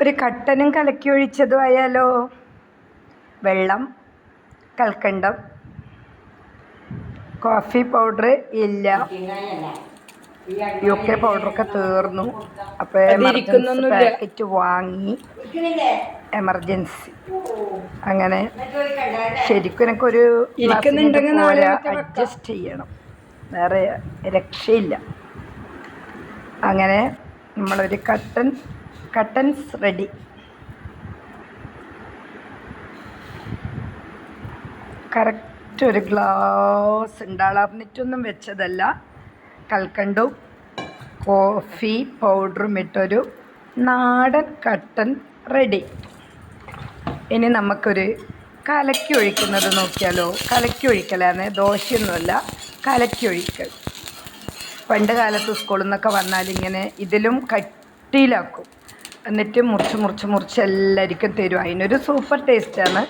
ഒരു കട്ടനും കലക്കി ഒഴിച്ചതും ആയാലോ? വെള്ളം കൽക്കണ്ടം കോഫി പൗഡർ ഇല്ല. യു കെ പൗഡറൊക്കെ തീർന്നു. അപ്പോൾ എമർജൻസി പാക്കറ്റ് വാങ്ങി. എമർജൻസി അങ്ങനെ ശരിക്കും എനിക്കൊരു ഒരു നാളെ അഡ്ജസ്റ്റ് ചെയ്യണം. വേറെ രക്ഷയില്ല. അങ്ങനെ നമ്മളൊരു കട്ടൻ കട്ടൻസ് റെഡി. കറക്റ്റ് ഒരു ഗ്ലാസ് ഉണ്ടാളാർന്നിട്ടൊന്നും വെച്ചതല്ല. കൽക്കണ്ടും കോഫി പൗഡറും ഇട്ടൊരു നാടൻ കട്ടൻ റെഡി. ഇനി നമുക്കൊരു കലക്കി ഒഴിക്കുന്നത് നോക്കിയാലോ? കലക്കി ഒഴിക്കലാണ് ദോശയൊന്നുമല്ല കലക്കി ഒഴിക്കൽ. പണ്ട് കാലത്ത് സ്കൂളിൽ നിന്നൊക്കെ വന്നാൽ ഇങ്ങനെ ഇതിലും കട്ടിയിലാക്കും. എന്നിട്ട് മുറിച്ച് മുറിച്ച് മുറിച്ച് എല്ലാവർക്കും തരും. അതിനൊരു സൂപ്പർ ടേസ്റ്റാണ്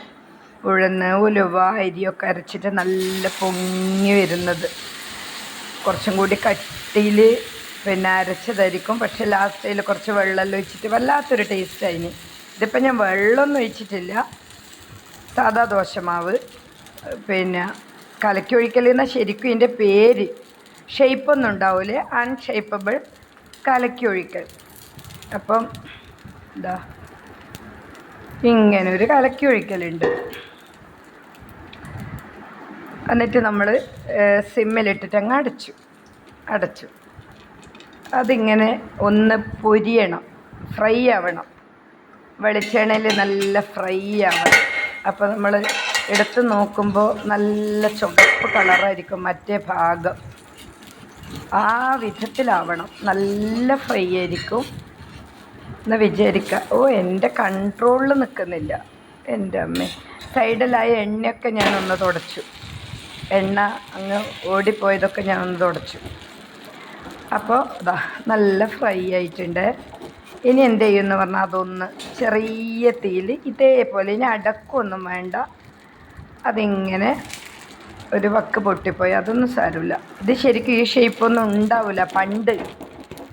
ഉഴുന്ന് ഉലുവ അരിയൊക്കെ അരച്ചിട്ട് നല്ല പൊങ്ങി വരുന്നത്. കുറച്ചും കൂടി കട്ടിയിൽ പിന്നെ അരച്ചതായിരിക്കും. പക്ഷെ ലാസ്റ്റ് ലാസ്റ്റിൽ കുറച്ച് വെള്ളമെല്ലാം ഒഴിച്ചിട്ട് വല്ലാത്തൊരു ടേസ്റ്റ് അതിന് ഇതിപ്പോൾ ഞാൻ വെള്ളമൊന്നും ഒഴിച്ചിട്ടില്ല. സാദാ ദോശമാവ് പിന്നെ കലക്കി ഒഴിക്കൽ ശരിക്കും ഇതിന്റെ പേര്. ഷേപ്പൊന്നും ഉണ്ടാവില്ലേ അൺഷേപ്പബിൾ കലക്കി ഒഴിക്കൽ അപ്പം ഇതാ ഇങ്ങനെ ഒരു കലക്കി ഒഴിക്കലുണ്ട്. എന്നിട്ട് നമ്മൾ സിമ്മിലിട്ടിട്ട് അങ്ങ് അടച്ചു. അടച്ചു. അതിങ്ങനെ ഒന്ന് പൊരിയണം. ഫ്രൈ ആവണം. വെളിച്ചെണ്ണയിൽ നല്ല ഫ്രൈ ആവണം. അപ്പോൾ നമ്മൾ എടുത്ത് നോക്കുമ്പോൾ നല്ല ചുവപ്പ് കളറായിരിക്കും മറ്റേ ഭാഗം. ആ വിധത്തിലാവണം. നല്ല ഫ്രൈ ആയിരിക്കും. എന്ന് വിചാരിക്കുക ഓ എന്റെ കൺട്രോളിൽ നിൽക്കുന്നില്ല എന്റെ അമ്മ. സൈഡിലായ എണ്ണയൊക്കെ ഞാനൊന്ന് തുടച്ചു. എണ്ണ അങ്ങ് ഓടിപ്പോയതൊക്കെ ഞാൻ ഒന്ന് തുടച്ചു. അപ്പോൾ ഇതാ നല്ല ഫ്രൈ ആയിട്ടുണ്ട്. ഇനി എന്ത് ചെയ്യുമെന്ന് പറഞ്ഞാൽ അതൊന്ന് ചെറിയ തീയിൽ ഇതേപോലെ ഇനി അടക്കമൊന്നും വേണ്ട. അതിങ്ങനെ ഒരു വക്ക് പൊട്ടിപ്പോയി. അതൊന്നും സാരമില്ല. ഇത് ശരിക്കും ഈ ഷേപ്പൊന്നും ഉണ്ടാവില്ല. പണ്ട്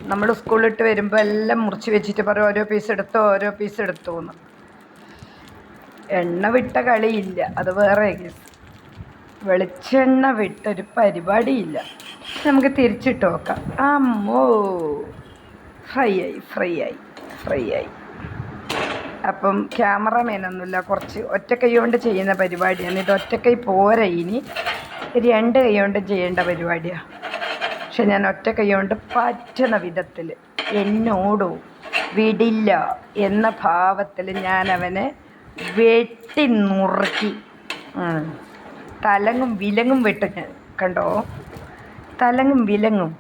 നമ്മൾ സ്കൂളിട്ട് വരുമ്പോൾ എല്ലാം മുറിച്ച് വെച്ചിട്ട് പറയും ഓരോ പീസ് എടുത്തോ ഓരോ പീസ് എടുത്തോ എന്ന് എണ്ണ വിട്ട കളിയില്ല അത് വേറെ കേസ് വെളിച്ചെണ്ണ വിട്ടൊരു പരിപാടിയില്ല. നമുക്ക് തിരിച്ചിട്ട് നോക്കാം. അമ്മോ ഫ്രൈ ആയി ഫ്രൈ ആയി ഫ്രൈ ആയി. അപ്പം ക്യാമറമാനൊന്നുമില്ല കുറച്ച് ഒറ്റ കൈ കൊണ്ട് ചെയ്യുന്ന പരിപാടിയാണ്. ഇത് ഒറ്റ കൈ പോരാ ഇനി. രണ്ട് കൈ കൊണ്ട് ചെയ്യേണ്ട പരിപാടിയാണ് പക്ഷെ ഞാൻ ഒറ്റ കൈകൊണ്ട് പറ്റുന്ന വിധത്തിൽ എന്നോടോ വിടില്ല എന്ന ഭാവത്തിൽ ഞാൻ അവനെ വെട്ടി നുറുക്കി. തലങ്ങും വിലങ്ങും വെട്ടു ഞാൻ. കണ്ടോ? തലങ്ങും വിലങ്ങും.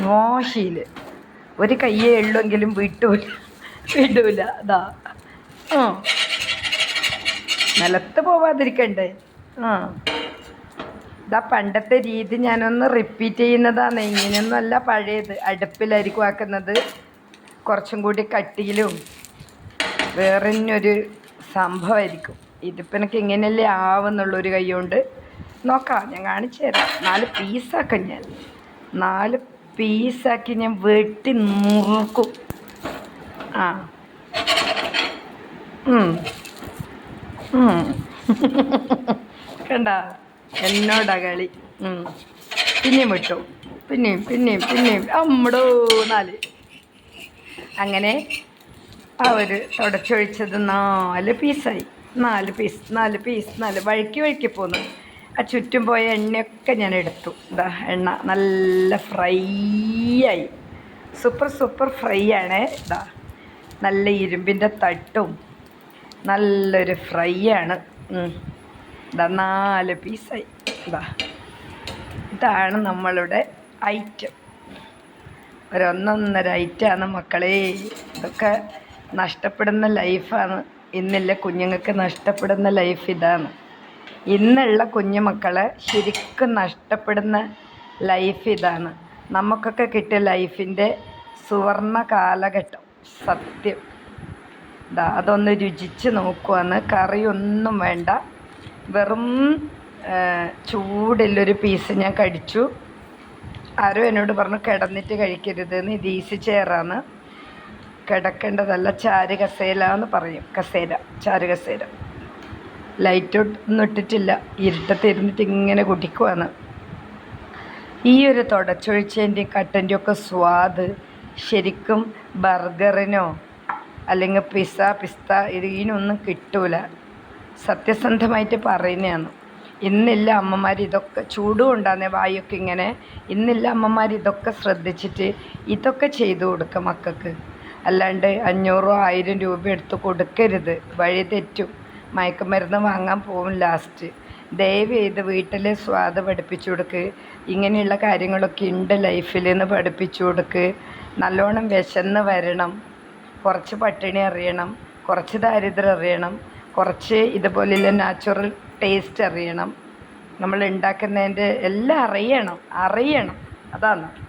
മോശയിൽ ഒരു കയ്യേ ഉള്ളെങ്കിലും വിട്ടൂല. വിടൂല. അതാ നിലത്ത് പോവാതിരിക്കണ്ടേ? ആ ഇതാ പണ്ടത്തെ രീതി ഞാനൊന്ന് റിപ്പീറ്റ് ചെയ്യുന്നതാണ് ഇങ്ങനെയൊന്നുമല്ല പഴയത്. അടുപ്പിലായിരിക്കും ആക്കുന്നത്. കുറച്ചും കൂടി കട്ടിയിലും വേറെ ഒരു സംഭവമായിരിക്കും. ഇതിപ്പോൾ എനിക്ക് ഇങ്ങനെയല്ലേ ആവുന്നുള്ളൊരു കൈ നോക്കാം. ഞാൻ കാണിച്ചു തരാം. നാല് പീസാക്കാം ഞാൻ. നാല് പീസാക്കി ഞാൻ വെട്ടി നുറുക്കും. ആ. കണ്ട? എന്നോടാ കളി. പിന്നെയും വിട്ടു. പിന്നെയും പിന്നെയും പിന്നെയും. അമ്മടോ നാല്. അങ്ങനെ ആ ഒരു തുടച്ചൊഴിച്ചത് നാല് പീസായി. നാല് പീസ് നാല് പീസ് നാല് വഴുക്കി വഴുക്കി പോന്നു. ആ ചുറ്റും പോയ എണ്ണയൊക്കെ ഞാൻ എടുത്തു. ഇതാ എണ്ണ നല്ല ഫ്രൈ ആയി. സൂപ്പർ സൂപ്പർ ഫ്രൈ ആണ്. ഇതാ നല്ല ഇരുമ്പിന്റെ തട്ടും. നല്ലൊരു ഫ്രൈ ആണ്. ഇതാ നാല് പീസായി. ഇതാ ഇതാണ് നമ്മളുടെ ഐറ്റം ഒരൊന്നൊന്നര ഐറ്റാണ് മക്കളെ. ഇതൊക്കെ നഷ്ടപ്പെടുന്ന ലൈഫാണ് ഇന്നില്ല കുഞ്ഞുങ്ങൾക്ക് നഷ്ടപ്പെടുന്ന ലൈഫ് ഇതാണ്. ഇന്നുള്ള കുഞ്ഞു മക്കളെ ശരിക്കും നഷ്ടപ്പെടുന്ന ലൈഫ് ഇതാണ്. നമുക്കൊക്കെ കിട്ടിയ ലൈഫിന്റെ സുവർണ കാലഘട്ടം. സത്യം. അതൊന്ന് രുചിച്ച് നോക്കുവാണ്. കറിയൊന്നും വേണ്ട. വെറും ചൂടുള്ളൊരു പീസ് ഞാൻ കഴിച്ചു ആരോ എന്നോട് പറഞ്ഞു കിടന്നിട്ട് കഴിക്കരുത് എന്ന് ഇത് ഈസി ചെയറാണ് കിടക്കേണ്ടതല്ല ചാര് കസേല എന്ന് പറയും. കസേര ചാര് കസേര ലൈറ്റ് ഒന്നും ഇട്ടിട്ടില്ല. ഇരുട്ടത്ത് ഇരുന്നിട്ട് ഇങ്ങനെ കുടിക്കുവാണ്. ഈ ഒരു തുടച്ചൊഴിച്ചതിന്റെയും കട്ടന്റെയും ഒക്കെ സ്വാദ് ശരിക്കും ബർഗറിനോ അല്ലെങ്കിൽ പിസ്സ പിസ്ത ഇതിനൊന്നും കിട്ടൂല. സത്യസന്ധമായിട്ട് പറയുന്നതാണ്. ഇന്നില്ല അമ്മമാർ ഇതൊക്കെ ചൂടും ഉണ്ടാകുന്ന വായൊക്കെ ഇങ്ങനെ. ഇന്നില്ല അമ്മമാർ ഇതൊക്കെ ശ്രദ്ധിച്ചിട്ട് ഇതൊക്കെ ചെയ്തു കൊടുക്കുക മക്കൾക്ക്. അല്ലാണ്ട് അഞ്ഞൂറോ ആയിരം രൂപ എടുത്ത് കൊടുക്കരുത്. വഴി തെറ്റും. മയക്കുമരുന്ന് വാങ്ങാൻ പോകും ലാസ്റ്റ് ദയവ് ചെയ്ത് വീട്ടിലെ സ്വാദ് പഠിപ്പിച്ചു കൊടുക്ക്. ഇങ്ങനെയുള്ള കാര്യങ്ങളൊക്കെ ഉണ്ട് ലൈഫിൽ നിന്ന് പഠിപ്പിച്ചു കൊടുക്ക്. നല്ലോണം വിശന്ന് വരണം. കുറച്ച് പട്ടിണി അറിയണം. കുറച്ച് ദാരിദ്ര്യം അറിയണം. കുറച്ച് ഇതുപോലെയുള്ള നാച്ചുറൽ ടേസ്റ്റ് അറിയണം. നമ്മൾ ഉണ്ടാക്കുന്നതിന്റെ എല്ലാം അറിയണം അറിയണം. അതാണ്.